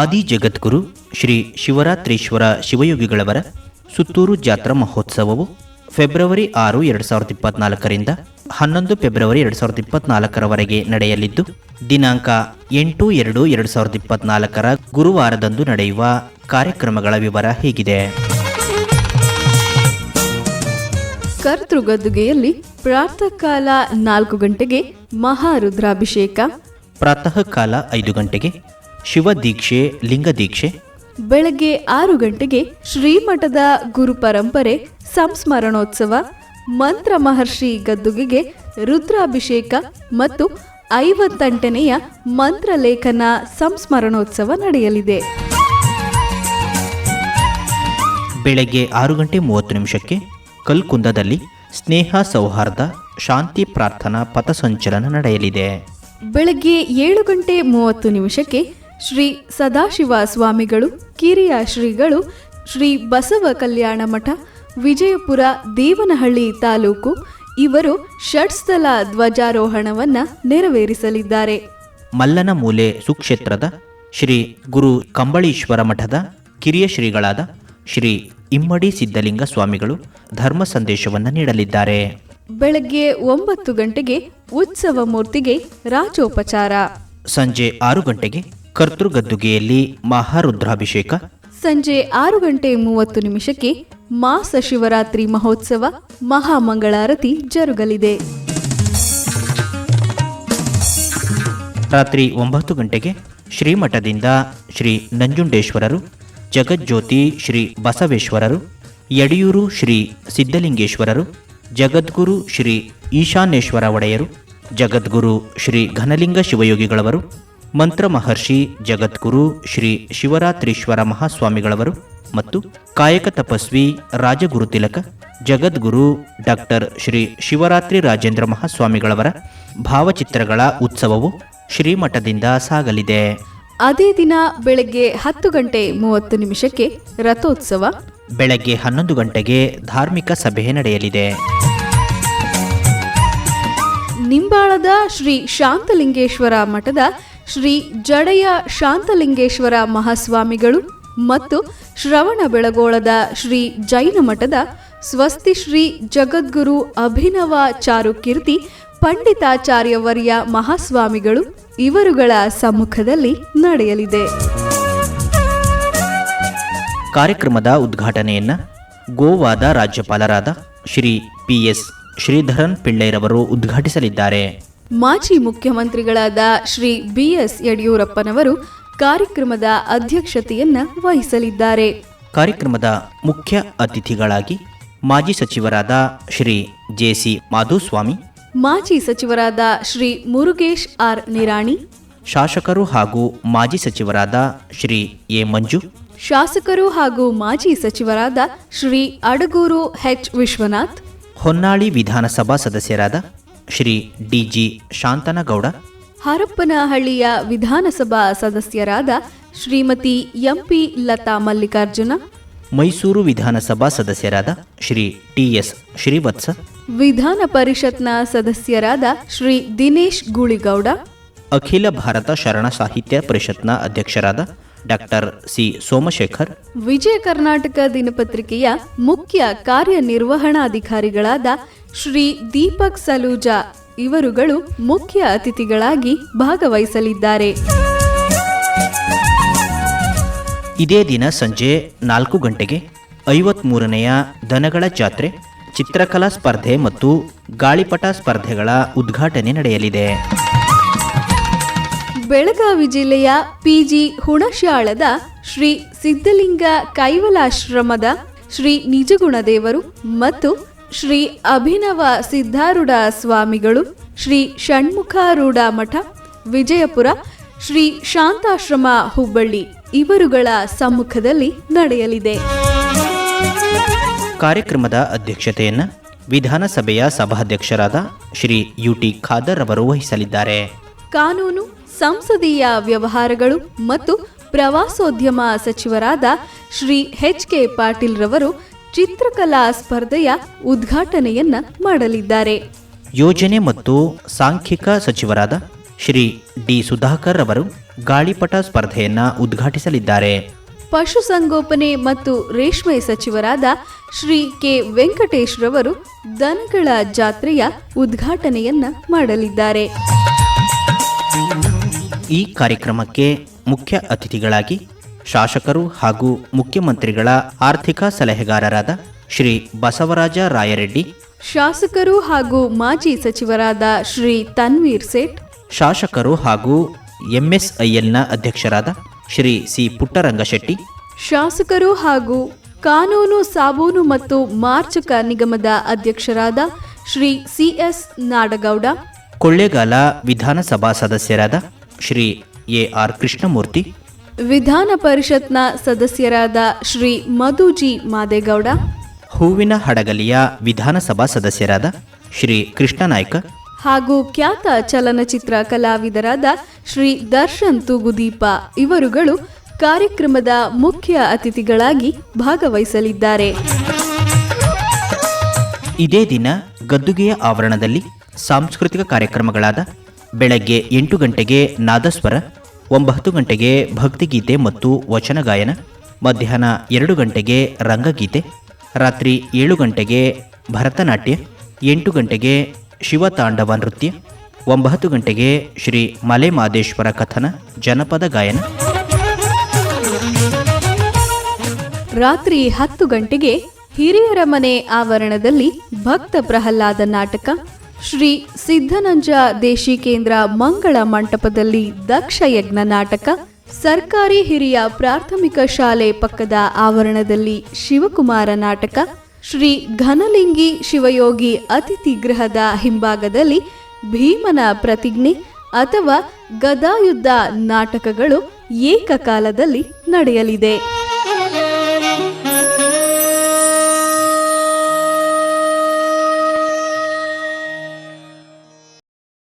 ಆದಿ ಜಗದ್ಗುರು ಶ್ರೀ ಶಿವರಾತ್ರೀಶ್ವರ ಶಿವಯೋಗಿಗಳವರ ಸುತ್ತೂರು ಜಾತ್ರಾ ಮಹೋತ್ಸವವು ಫೆಬ್ರವರಿ ಆರು, ಎರಡು ಸಾವಿರದ ಇಪ್ಪತ್ನಾಲ್ಕರಿಂದ ಹನ್ನೊಂದು ಫೆಬ್ರವರಿ, ಎರಡು ಸಾವಿರದ ಇಪ್ಪತ್ನಾಲ್ಕರವರೆಗೆ ನಡೆಯಲಿದ್ದು, ದಿನಾಂಕ ಎಂಟು, ಎರಡು ಎರಡು ಸಾವಿರದ ಇಪ್ಪತ್ನಾಲ್ಕರ ಗುರುವಾರದಂದು ನಡೆಯುವ ಕಾರ್ಯಕ್ರಮಗಳ ವಿವರ ಹೀಗಿದೆ. ಕರ್ತೃಗದ್ದುಗೆಯಲ್ಲಿ ಪ್ರಾತಃ ಕಾಲ ನಾಲ್ಕು ಗಂಟೆಗೆ ಮಹಾರುದ್ರಾಭಿಷೇಕ. ಪ್ರಾತಃ ಕಾಲ ಐದು ಗಂಟೆಗೆ ಶಿವ ದೀಕ್ಷೆ ಲಿಂಗ ದೀಕ್ಷೆ ಬೆಳಗ್ಗೆ ಆರು ಗಂಟೆಗೆ ಶ್ರೀಮಠದ ಗುರು ಪರಂಪರೆ ಸಂಸ್ಮರಣೋತ್ಸವ ಮಂತ್ರ ಮಹರ್ಷಿ ಗದ್ದುಗೆಗೆ ರುದ್ರಾಭಿಷೇಕ ಮತ್ತು ಐವತ್ತೆಂಟನೆಯ ಮಂತ್ರಲೇಖನ ಸಂಸ್ಮರಣೋತ್ಸವ ನಡೆಯಲಿದೆ. ಬೆಳಗ್ಗೆ ಆರು ಗಂಟೆ ಮೂವತ್ತು ನಿಮಿಷಕ್ಕೆ ಕಲ್ಕುಂದದಲ್ಲಿ ಸ್ನೇಹ ಸೌಹಾರ್ದ ಶಾಂತಿ ಪ್ರಾರ್ಥನಾ ಪಥಸಂಚಲನ ನಡೆಯಲಿದೆ. ಬೆಳಗ್ಗೆ ಏಳು ಗಂಟೆ ಮೂವತ್ತು ನಿಮಿಷಕ್ಕೆ ಶ್ರೀ ಸದಾಶಿವ ಸ್ವಾಮಿಗಳು ಕಿರಿಯ ಶ್ರೀಗಳು ಶ್ರೀ ಬಸವ ಕಲ್ಯಾಣ ಮಠ ವಿಜಯಪುರ ದೇವನಹಳ್ಳಿ ತಾಲೂಕು ಇವರು ಷಟ್ಸ್ಥಲ ಧ್ವಜಾರೋಹಣವನ್ನ ನೆರವೇರಿಸಲಿದ್ದಾರೆ. ಮಲ್ಲನ ಮೂಲೆ ಸುಕ್ಷೇತ್ರದ ಶ್ರೀ ಗುರು ಕಂಬಳೀಶ್ವರ ಮಠದ ಕಿರಿಯ ಶ್ರೀಗಳಾದ ಶ್ರೀ ಇಮ್ಮಡಿ ಸಿದ್ಧಲಿಂಗ ಸ್ವಾಮಿಗಳು ಧರ್ಮ ಸಂದೇಶವನ್ನು ನೀಡಲಿದ್ದಾರೆ. ಬೆಳಗ್ಗೆ ಒಂಬತ್ತು ಗಂಟೆಗೆ ಉತ್ಸವ ಮೂರ್ತಿಗೆ ರಾಜೋಪಚಾರ ಸಂಜೆ ಆರು ಗಂಟೆಗೆ ಕರ್ತೃಗದ್ದುಗೆಯಲ್ಲಿ ಮಹಾರುದ್ರಾಭಿಷೇಕ. ಸಂಜೆ ಆರು ಗಂಟೆ ಮೂವತ್ತು ನಿಮಿಷಕ್ಕೆ ಮಾಸ ಶಿವರಾತ್ರಿ ಮಹೋತ್ಸವ ಮಹಾಮಂಗಳಾರತಿ ಜರುಗಲಿದೆ. ರಾತ್ರಿ ಒಂಬತ್ತು ಗಂಟೆಗೆ ಶ್ರೀಮಠದಿಂದ ಶ್ರೀ ನಂಜುಂಡೇಶ್ವರರು ಜಗಜ್ಯೋತಿ ಶ್ರೀ ಬಸವೇಶ್ವರರು, ಯಡಿಯೂರು ಶ್ರೀ ಸಿದ್ಧಲಿಂಗೇಶ್ವರರು, ಜಗದ್ಗುರು ಶ್ರೀ ಈಶಾನೇಶ್ವರ ಒಡೆಯರು, ಜಗದ್ಗುರು ಶ್ರೀ ಘನಲಿಂಗ ಶಿವಯೋಗಿಗಳವರು, ಮಂತ್ರ ಮಹರ್ಷಿ ಜಗದ್ಗುರು ಶ್ರೀ ಶಿವರಾತ್ರೀಶ್ವರ ಮಹಾಸ್ವಾಮಿಗಳವರು ಮತ್ತು ಕಾಯಕ ತಪಸ್ವಿ ರಾಜಗುರು ತಿಲಕ, ಜಗದ್ಗುರು ಡಾಕ್ಟರ್ ಶ್ರೀ ಶಿವರಾತ್ರಿ ರಾಜೇಂದ್ರ ಮಹಾಸ್ವಾಮಿಗಳವರ ಭಾವಚಿತ್ರಗಳ ಉತ್ಸವವು ಶ್ರೀಮಠದಿಂದ ಸಾಗಲಿದೆ. ಅದೇ ದಿನ ಬೆಳಗ್ಗೆ ಹತ್ತು ಗಂಟೆ ಮೂವತ್ತು ನಿಮಿಷಕ್ಕೆ ರಥೋತ್ಸವ. ಬೆಳಗ್ಗೆ ಹನ್ನೊಂದು ಗಂಟೆಗೆ ಧಾರ್ಮಿಕ ಸಭೆ ನಡೆಯಲಿದೆ. ನಿಂಬಾಳದ ಶ್ರೀ ಶಾಂತಲಿಂಗೇಶ್ವರ ಮಠದ ಶ್ರೀ ಜಡೆಯ ಶಾಂತಲಿಂಗೇಶ್ವರ ಮಹಾಸ್ವಾಮಿಗಳು ಮತ್ತು ಶ್ರವಣ ಬೆಳಗೋಳದ ಶ್ರೀ ಜೈನ ಮಠದ ಸ್ವಸ್ತಿ ಶ್ರೀ ಜಗದ್ಗುರು ಅಭಿನವ ಚಾರುಕೀರ್ತಿ ಪಂಡಿತಾಚಾರ್ಯವರ್ಯ ಮಹಾಸ್ವಾಮಿಗಳು ಇವರುಗಳ ಸಮ್ಮುಖದಲ್ಲಿ ನಡೆಯಲಿದೆ. ಕಾರ್ಯಕ್ರಮದ ಉದ್ಘಾಟನೆಯನ್ನ ಗೋವಾದ ರಾಜ್ಯಪಾಲರಾದ ಶ್ರೀ ಪಿ ಎಸ್ ಶ್ರೀಧರನ್ ಪಿಳ್ಳೈರವರು ಉದ್ಘಾಟಿಸಲಿದ್ದಾರೆ. ಮಾಜಿ ಮುಖ್ಯಮಂತ್ರಿಗಳಾದ ಶ್ರೀ ಬಿಎಸ್ ಯಡಿಯೂರಪ್ಪನವರು ಕಾರ್ಯಕ್ರಮದ ಅಧ್ಯಕ್ಷತೆಯನ್ನ ವಹಿಸಲಿದ್ದಾರೆ. ಕಾರ್ಯಕ್ರಮದ ಮುಖ್ಯ ಅತಿಥಿಗಳಾಗಿ ಮಾಜಿ ಸಚಿವರಾದ ಶ್ರೀ ಜೆ ಸಿ ಮಾಧುಸ್ವಾಮಿ ಮಾಜಿ ಸಚಿವರಾದ ಶ್ರೀ ಮುರುಗೇಶ್ ಆರ್ ನಿರಾಣಿ. ಶಾಸಕರು ಹಾಗೂ ಮಾಜಿ ಸಚಿವರಾದ ಶ್ರೀ ಎ ಮಂಜು. ಶಾಸಕರು ಹಾಗೂ ಮಾಜಿ ಸಚಿವರಾದ ಶ್ರೀ ಅಡಗೂರು ಎಚ್ ವಿಶ್ವನಾಥ್. ಹೊನ್ನಾಳಿ ವಿಧಾನಸಭಾ ಸದಸ್ಯರಾದ ಶ್ರೀ ಡಿಜಿ ಶಾಂತನಗೌಡ. ಹರಪ್ಪನಹಳ್ಳಿಯ ವಿಧಾನಸಭಾ ಸದಸ್ಯರಾದ ಶ್ರೀಮತಿ ಎಂಪಿ ಲತಾ ಮಲ್ಲಿಕಾರ್ಜುನ. ಮೈಸೂರು ವಿಧಾನಸಭಾ ಸದಸ್ಯರಾದ ಶ್ರೀ ಟಿ ಎಸ್ ಶ್ರೀವತ್ಸ ವಿಧಾನ ಪರಿಷತ್ನ ಸದಸ್ಯರಾದ ಶ್ರೀ ದಿನೇಶ್ ಗೂಳಿಗೌಡ ಅಖಿಲ ಭಾರತ ಶರಣ ಸಾಹಿತ್ಯ ಪರಿಷತ್ನ ಅಧ್ಯಕ್ಷರಾದ ಡಾಕ್ಟರ್ ಸಿ. ಸೋಮಶೇಖರ್ ವಿಜಯ ಕರ್ನಾಟಕ ದಿನಪತ್ರಿಕೆಯ ಮುಖ್ಯ ಕಾರ್ಯನಿರ್ವಹಣಾಧಿಕಾರಿಗಳಾದ ಶ್ರೀ ದೀಪಕ್ ಸಲೂಜಾ ಇವರುಗಳು ಮುಖ್ಯ ಅತಿಥಿಗಳಾಗಿ ಭಾಗವಹಿಸಲಿದ್ದಾರೆ. ಇದೇ ದಿನ ಸಂಜೆ ನಾಲ್ಕು ಗಂಟೆಗೆ ಐವತ್ಮೂರನೆಯ ದನಗಳ ಜಾತ್ರೆ, ಚಿತ್ರಕಲಾ ಸ್ಪರ್ಧೆ ಮತ್ತು ಗಾಳಿಪಟ ಸ್ಪರ್ಧೆಗಳ ಉದ್ಘಾಟನೆ ನಡೆಯಲಿದೆ. ಬೆಳಗಾವಿ ಜಿಲ್ಲೆಯ ಪಿಜಿ ಹುಣಶ್ಯಾಳದ ಶ್ರೀ ಸಿದ್ಧಲಿಂಗ ಕೈವಲಾಶ್ರಮದ ಶ್ರೀ ನಿಜಗುಣದೇವರು ಮತ್ತು ಶ್ರೀ ಅಭಿನವ ಸಿದ್ಧಾರೂಢ ಸ್ವಾಮಿಗಳು ಶ್ರೀ ಷಣ್ಮುಖಾರೂಢ ಮಠ, ವಿಜಯಪುರ ಶ್ರೀ ಶಾಂತಾಶ್ರಮ ಹುಬ್ಬಳ್ಳಿ ಇವರುಗಳ ಸಮ್ಮುಖದಲ್ಲಿ ನಡೆಯಲಿದೆ. ಕಾರ್ಯಕ್ರಮದ ಅಧ್ಯಕ್ಷತೆಯನ್ನು ವಿಧಾನಸಭೆಯ ಸಭಾಧ್ಯಕ್ಷರಾದ ಶ್ರೀ ಯುಟಿ ಖಾದರ್ ಅವರು ವಹಿಸಲಿದ್ದಾರೆ. ಕಾನೂನು ಸಂಸದೀಯ ವ್ಯವಹಾರಗಳು ಮತ್ತು ಪ್ರವಾಸೋದ್ಯಮ ಸಚಿವರಾದ ಶ್ರೀ ಎಚ್ ಕೆ ಪಾಟೀಲ್ ರವರು ಚಿತ್ರಕಲಾ ಸ್ಪರ್ಧೆಯ ಉದ್ಘಾಟನೆಯನ್ನ ಮಾಡಲಿದ್ದಾರೆ. ಯೋಜನೆ ಮತ್ತು ಸಾಂಖ್ಯಿಕ ಸಚಿವರಾದ ಶ್ರೀ ಡಿ ಸುಧಾಕರ್ ಅವರು ಗಾಳಿಪಟ ಸ್ಪರ್ಧೆಯನ್ನು ಉದ್ಘಾಟಿಸಲಿದ್ದಾರೆ. ಪಶುಸಂಗೋಪನೆ ಮತ್ತು ರೇಷ್ಮೆ ಸಚಿವರಾದ ಶ್ರೀ ಕೆ ವೆಂಕಟೇಶ್ ರವರು ದನಗಳ ಜಾತ್ರೆಯ ಉದ್ಘಾಟನೆಯನ್ನ ಮಾಡಲಿದ್ದಾರೆ. ಈ ಕಾರ್ಯಕ್ರಮಕ್ಕೆ ಮುಖ್ಯ ಅತಿಥಿಗಳಾಗಿ ಶಾಸಕರು ಹಾಗೂ ಮುಖ್ಯಮಂತ್ರಿಗಳ ಆರ್ಥಿಕ ಸಲಹೆಗಾರರಾದ ಶ್ರೀ ಬಸವರಾಜ ರಾಯರೆಡ್ಡಿ ಶಾಸಕರು ಹಾಗೂ ಮಾಜಿ ಸಚಿವರಾದ ಶ್ರೀ ತನ್ವೀರ್ ಸೇಠ್ ಶಾಸಕರು ಹಾಗೂ ಎಂಎಸ್ಐಎಲ್ನ ಅಧ್ಯಕ್ಷರಾದ ಶ್ರೀ ಸಿ ಪುಟ್ಟರಂಗಶೆಟ್ಟಿ ಶಾಸಕರು ಹಾಗೂ ಕಾನೂನು ಸಾಬೂನು ಮತ್ತು ಮಾರ್ಚಕ ನಿಗಮದ ಅಧ್ಯಕ್ಷರಾದ ಶ್ರೀ ಸಿಎಸ್ ನಾಡಗೌಡ ಕೊಳ್ಳೇಗಾಲ ವಿಧಾನಸಭಾ ಸದಸ್ಯರಾದ ಶ್ರೀ ಎ ಆರ್ ಕೃಷ್ಣಮೂರ್ತಿ ವಿಧಾನ ಪರಿಷತ್ನ ಸದಸ್ಯರಾದ ಶ್ರೀ ಮಧುಜಿ ಮಾದೇಗೌಡ ಹೂವಿನ ಹಡಗಲಿಯ ವಿಧಾನಸಭಾ ಸದಸ್ಯರಾದ ಶ್ರೀ ಕೃಷ್ಣನಾಯ್ಕ ಹಾಗೂ ಖ್ಯಾತ ಚಲನಚಿತ್ರ ಕಲಾವಿದರಾದ ಶ್ರೀ ದರ್ಶನ್ ತೂಗುದೀಪ ಇವರುಗಳು ಕಾರ್ಯಕ್ರಮದ ಮುಖ್ಯ ಅತಿಥಿಗಳಾಗಿ ಭಾಗವಹಿಸಲಿದ್ದಾರೆ. ಇದೇ ದಿನ ಗದ್ದುಗೆಯ ಆವರಣದಲ್ಲಿ ಸಾಂಸ್ಕೃತಿಕ ಕಾರ್ಯಕ್ರಮಗಳಾದ ಬೆಳಗ್ಗೆ ಎಂಟು ಗಂಟೆಗೆ ನಾದಸ್ವರ, ಒಂಬತ್ತು ಗಂಟೆಗೆ ಭಕ್ತಿಗೀತೆ ಮತ್ತು ವಚನಗಾಯನ ಮಧ್ಯಾಹ್ನ ಎರಡು ಗಂಟೆಗೆ ರಂಗಗೀತೆ, ರಾತ್ರಿ ಏಳು ಗಂಟೆಗೆ ಭರತನಾಟ್ಯ, ಎಂಟು ಗಂಟೆಗೆ ಶಿವತಾಂಡವ ನೃತ್ಯ. ಒಂಬತ್ತು ಗಂಟೆಗೆ ಶ್ರೀ ಮಲೆಮಾದೇಶ್ವರ ಕಥನ, ಜನಪದ ಗಾಯನ. ರಾತ್ರಿ ಹತ್ತು ಗಂಟೆಗೆ ಹಿರಿಯರ ಮನೆ ಆವರಣದಲ್ಲಿ ಭಕ್ತ ಪ್ರಹ್ಲಾದ ನಾಟಕ. ಶ್ರೀ ಸಿದ್ಧನಂಜ ದೇಶಿಕೇಂದ್ರ ಮಂಗಳ ಮಂಟಪದಲ್ಲಿ ದಕ್ಷ ಯಜ್ಞ ನಾಟಕ. ಸರ್ಕಾರಿ ಹಿರಿಯ ಪ್ರಾಥಮಿಕ ಶಾಲೆ ಪಕ್ಕದ ಆವರಣದಲ್ಲಿ ಶಿವಕುಮಾರ ನಾಟಕ. ಶ್ರೀ ಘನಲಿಂಗಿ ಶಿವಯೋಗಿ ಅತಿಥಿ ಗೃಹದ ಹಿಂಭಾಗದಲ್ಲಿ ಭೀಮನ ಪ್ರತಿಜ್ಞೆ ಅಥವಾ ಗದಾಯುದ್ಧ ನಾಟಕಗಳು ಏಕಕಾಲದಲ್ಲಿ ನಡೆಯಲಿದೆ.